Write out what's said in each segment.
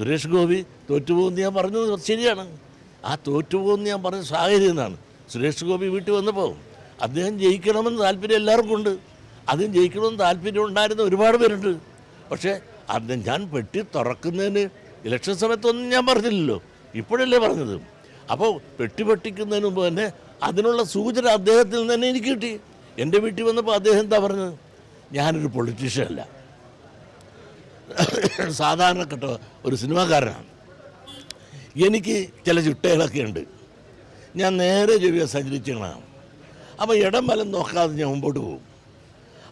സുരേഷ് ഗോപി തോറ്റുപോകുമെന്ന് ഞാൻ പറഞ്ഞത് ശരിയാണ്. ആ തോറ്റുപോകുമെന്ന് ഞാൻ പറഞ്ഞ സാഹചര്യം എന്നാണ് സുരേഷ് ഗോപി വീട്ടിൽ വന്നപ്പോൾ അദ്ദേഹം ജയിക്കണമെന്ന് താല്പര്യം എല്ലാവർക്കും ഉണ്ട്. അതും ജയിക്കണമെന്ന് താല്പര്യം ഉണ്ടായിരുന്ന ഒരുപാട് പേരുണ്ട്. പക്ഷേ അത് ഞാൻ പെട്ടി തുറക്കുന്നതിന് ഇലക്ഷൻ സമയത്തൊന്നും ഞാൻ പറഞ്ഞില്ലല്ലോ. ഇപ്പോഴല്ലേ പറഞ്ഞത്. അപ്പോൾ പെട്ടി പൊട്ടിക്കുന്നതിന് മുമ്പ് തന്നെ അതിനുള്ള സൂചന അദ്ദേഹത്തിൽ നിന്ന് തന്നെ എനിക്ക് കിട്ടി. എന്റെ വീട്ടിൽ വന്നപ്പോൾ അദ്ദേഹം എന്താ പറഞ്ഞത്? ഞാനൊരു പൊളിറ്റീഷ്യൻ അല്ല. സാധാരണപ്പെട്ട ഒരു സിനിമാക്കാരനാണ്. എനിക്ക് ചില ചിട്ടകളൊക്കെ ഉണ്ട്. ഞാൻ നേരെ ജീവിത സഞ്ചരിച്ചതാണ് അപ്പോൾ ഇടം വലം നോക്കാതെ ഞാൻ മുമ്പോട്ട് പോകും.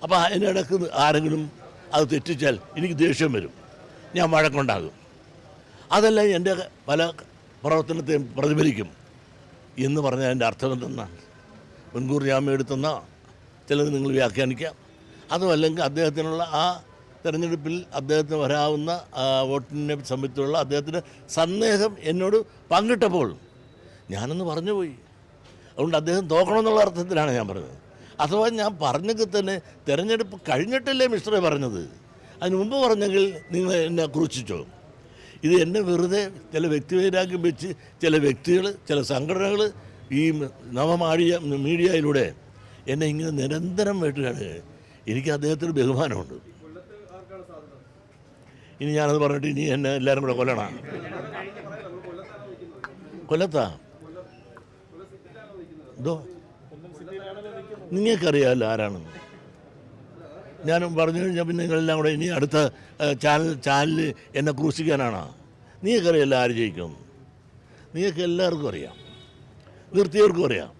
അപ്പോൾ അതിനിടക്ക് ആരെങ്കിലും അത് തെറ്റിച്ചാൽ എനിക്ക് ദേഷ്യം വരും. ഞാൻ വഴക്കുണ്ടാകും. അതെല്ലാം എന്റെ പല പ്രവർത്തനത്തെയും പ്രതിഫലിക്കും എന്ന് പറഞ്ഞാൽ എന്റെ അർത്ഥം എന്തെന്നാണ് മുൻകൂർ ജാമ്യം എടുത്തെന്നാൽ ചിലത് നിങ്ങൾ വ്യാഖ്യാനിക്കാം. അതും അല്ലെങ്കിൽ അദ്ദേഹത്തിനുള്ള ആ തെരഞ്ഞെടുപ്പിൽ അദ്ദേഹത്തിന് വരാവുന്ന വോട്ടിനെ സംബന്ധിച്ചുള്ള അദ്ദേഹത്തിന്റെ സന്ദേഹം എന്നോട് പങ്കിട്ടപ്പോൾ ഞാനൊന്ന് പറഞ്ഞു പോയി അതുകൊണ്ട് അദ്ദേഹം തോക്കണമെന്നുള്ള അർത്ഥത്തിലാണ് ഞാൻ പറഞ്ഞത്. അഥവാ ഞാൻ പറഞ്ഞെങ്കിൽ തന്നെ തെരഞ്ഞെടുപ്പ് കഴിഞ്ഞിട്ടല്ലേ മിസ്റ്ററെ പറഞ്ഞത്. അതിന് മുമ്പ് പറഞ്ഞെങ്കിൽ നിങ്ങൾ എന്നെ ക്രൂശിച്ചോ ഇത് എന്നെ വെറുതെ ചില വ്യക്തിവൈരാഗ്യം വെച്ച് ചില വ്യക്തികൾ ചില സംഘടനകൾ ഈ നവമാടിയ മീഡിയയിലൂടെ എന്നെ ഇങ്ങനെ നിരന്തരം വേട്ടുകയാണ് എനിക്ക് അദ്ദേഹത്തിന് ബഹുമാനമുണ്ട്. ഇനി ഞാനത് പറഞ്ഞിട്ട് ഇനി എന്നെ എല്ലാവരും കൂടെ കൊല്ലണ? കൊല്ലത്താ? എന്തോ? നിങ്ങൾക്കറിയാമല്ലോ ആരാണെന്ന്. ഞാൻ പറഞ്ഞു കഴിഞ്ഞാൽ പിന്നെ നിങ്ങളെല്ലാം കൂടെ ഇനി അടുത്ത ചാനൽ ചാനലിൽ എന്നെ ക്രൂശിക്കാനാണോ? നിങ്ങൾക്കറിയാമല്ലോ ആര് ജയിക്കും? നിങ്ങൾക്ക് എല്ലാവർക്കും അറിയാം. നിർത്തിയവർക്കും അറിയാം.